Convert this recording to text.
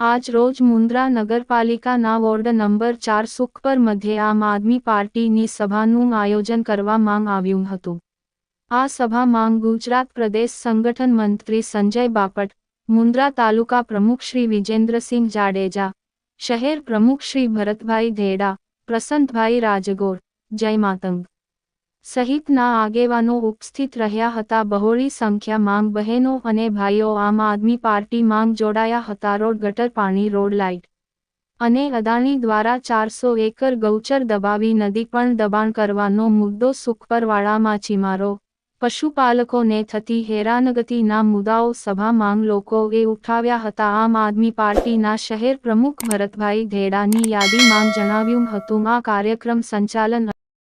આજ રોજ મુન્દ્રા નગરપાલિકાના વોર્ડ નંબર ચાર સુખપર મધ્યે આમ આદમી પાર્ટીની સભાનું આયોજન કરવા માંગ આવ્યું હતું. આ સભામાં ગુજરાત પ્રદેશ સંગઠન મંત્રી સંજય બાપટ, મુન્દ્રા તાલુકા પ્રમુખ શ્રી વિજેન્દ્રસિંહ જાડેજા, શહેર પ્રમુખ શ્રી ભરતભાઈ ધેડા પ્રસંતભાઈ રાજગોર, જય માતંગ. સહિતના આગેવાનો ઉપસ્થિત રહ્યા હતા. બહોળી સંખ્યામાં બહેનો અને ભાઈઓ આમ આદમી પાર્ટી માંગ જોડાયા હતા. રોડ ગટર, પાણી, રોડ લાઇટ અને અદાણી દ્વારા ચારસો એકર ગૌચર દબાવી નદી પણ દબાણ કરવાનો મુદ્દો સુખપરવાળા માછીમારો પશુપાલકોને થતી હેરાનગતિના મુદ્દાઓ સભામાં લોકોએ ઉઠાવ્યા હતા. આમ આદમી પાર્ટીના શહેર પ્રમુખ ભરતભાઈ ધેડાની યાદીમાં જણાવ્યું હતું. આ કાર્યક્રમ સંચાલન